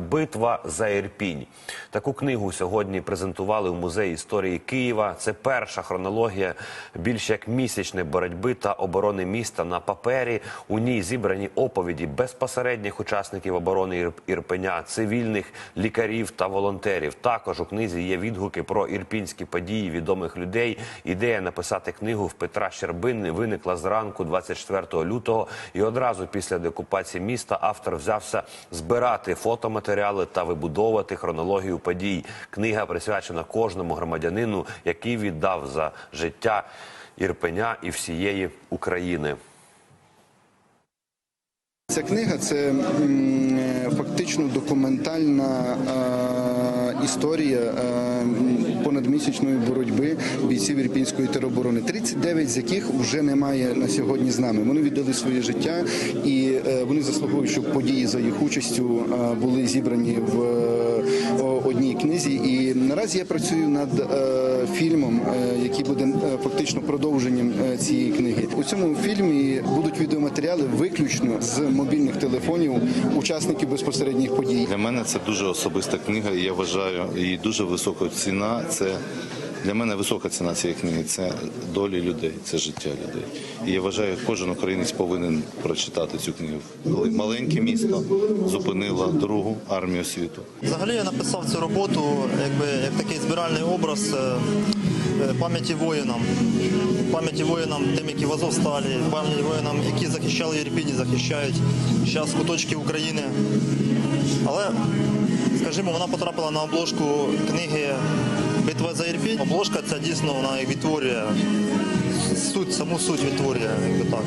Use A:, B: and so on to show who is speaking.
A: Битва за Ірпінь. Таку книгу сьогодні презентували в музеї історії Києва. Це перша хронологія більш як місячної боротьби та оборони міста на папері. У ній зібрані оповіді безпосередніх учасників оборони Ірпеня, цивільних лікарів та волонтерів. Також у книзі є відгуки про ірпінські події відомих людей. Ідея написати книгу в Петра Щербини виникла зранку 24 лютого, і одразу після деокупації міста автор взявся збирати фотоматеріали та вибудовувати хронологію подій. Книга присвячена кожному громадянину, який віддав за життя Ірпеня і всієї України.
B: Ця книга це фактично документальна е, історія е, понадмісячної боротьби бійців Ірпінської тероборони, 39 з яких вже немає на сьогодні з нами. Вони віддали своє життя і е, вони заслуговують, щоб події за їх участю е, були зібрані в е, одній книзі. І наразі я працюю над фільмом, який буде фактично продовженням цієї книги. У цьому фільмі будуть відеоматеріали виключно з мобільних телефонів учасників безпосередніх подій.
C: Для мене це дуже особиста книга, і я вважаю її дуже висока ціна. Це для мене висока ціна цієї книги. Це долі людей, це життя людей. І я вважаю, кожен українець повинен прочитати цю книгу. Маленьке місто зупинило другу армію світу.
D: Взагалі я написав цю роботу якби як такий збиральний образ е, е, пам'яті воїнам, пам'яті воїнам, тим, які в Азовсталі, пам'яті воїнам, які захищали Ірпінь і захищають зараз куточки України. Але, скажімо, вона потрапила на обложку книги Битва за Ірпінь. Обложка ця дійсно вона відтворює суть, саму суть відтворює, так.